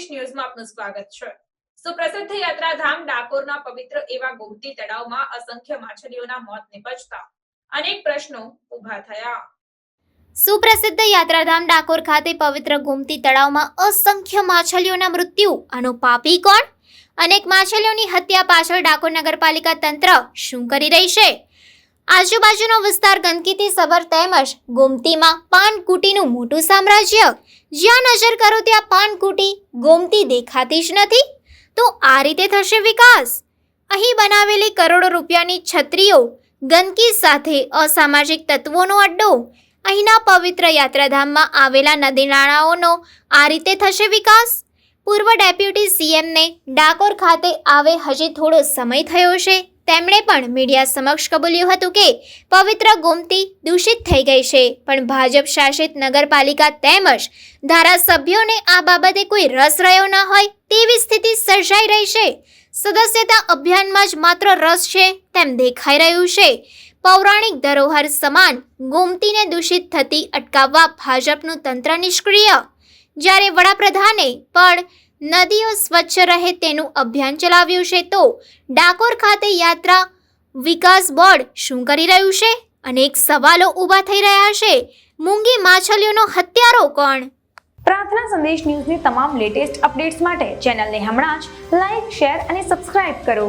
સંદેશ ન્યૂઝમાં આપનું સ્વાગત છે. સુપ્રસિદ્ધ યાત્રાધામ ડાકોરના પવિત્ર એવા ગોમતી તળાવમાં અસંખ્ય માછલીઓના મોત નિપજતા અનેક પ્રશ્નો ઊભા થયા. સુપ્રસિદ્ધ યાત્રાધામ ડાકોર ખાતે પવિત્ર ગોમતી તળાવમાં અસંખ્ય માછલીઓના મૃત્યુ. આનો પાપી કોણ? અનેક માછલીઓની હત્યા પાછળ ડાકોર નગરપાલિકા તંત્ર શું કરી રહી છે? આજુબાજુનો વિસ્તાર ગંદકીથી સભર તેમજ ગોમતીમાં પાનકુટીનું મોટું સામ્રાજ્ય. જ્યાં નજર કરો ત્યાં પાનકુટી ગોમતી દેખાતી જ નથી. તો આ રીતે થશે વિકાસ. અહીં બનાવેલી કરોડો રૂપિયાની છત્રીઓ ગંદકી સાથે અસામાજિક તત્વોનો અડ્ડો. અહીંના પવિત્ર યાત્રાધામમાં આવેલા નદી નાળાઓનો આ રીતે થશે વિકાસ. પૂર્વ ડેપ્યુટી સીએમને ડાકોર ખાતે આવે હજી થોડો સમય થયો છે. તેમણે પણ મીડિયા સમક્ષ કબૂલ્યું હતું કે પવિત્ર ગોમતી દૂષિત થઈ ગઈ છે. પણ ભાજપ શાસિત નગરપાલિકા તેમજ ધારાસભ્યોને આ બાબતે કોઈ રસ રહ્યો ન હોય તેવી સ્થિતિ સર્જાઈ રહી છે. સદસ્યતા અભિયાનમાં જ માત્ર રસ છે તેમ દેખાઈ રહ્યું છે. પૌરાણિક ધરોહર સમાન ગોમતીને દૂષિત થતી અટકાવવા ભાજપનું તંત્ર નિષ્ક્રિય. જ્યારે વડાપ્રધાને પણ નદીઓ સ્વચ્છ રહે તેનું અભિયાન ચલાવ્યું છે. તો ડાકોર ખાતે યાત્રા વિકાસ બોર્ડ શું કરી રહ્યું છે? અનેક સવાલો ઊભા થઈ રહ્યા છે. મૂંગી માછલીઓનો હત્યારો કોણ? પ્રાર્થના સંદેશ ન્યૂઝની તમામ લેટેસ્ટ અપડેટ્સ માટે ચેનલને હમણાં જ લાઈક, શેર અને સબસ્ક્રાઇબ કરો.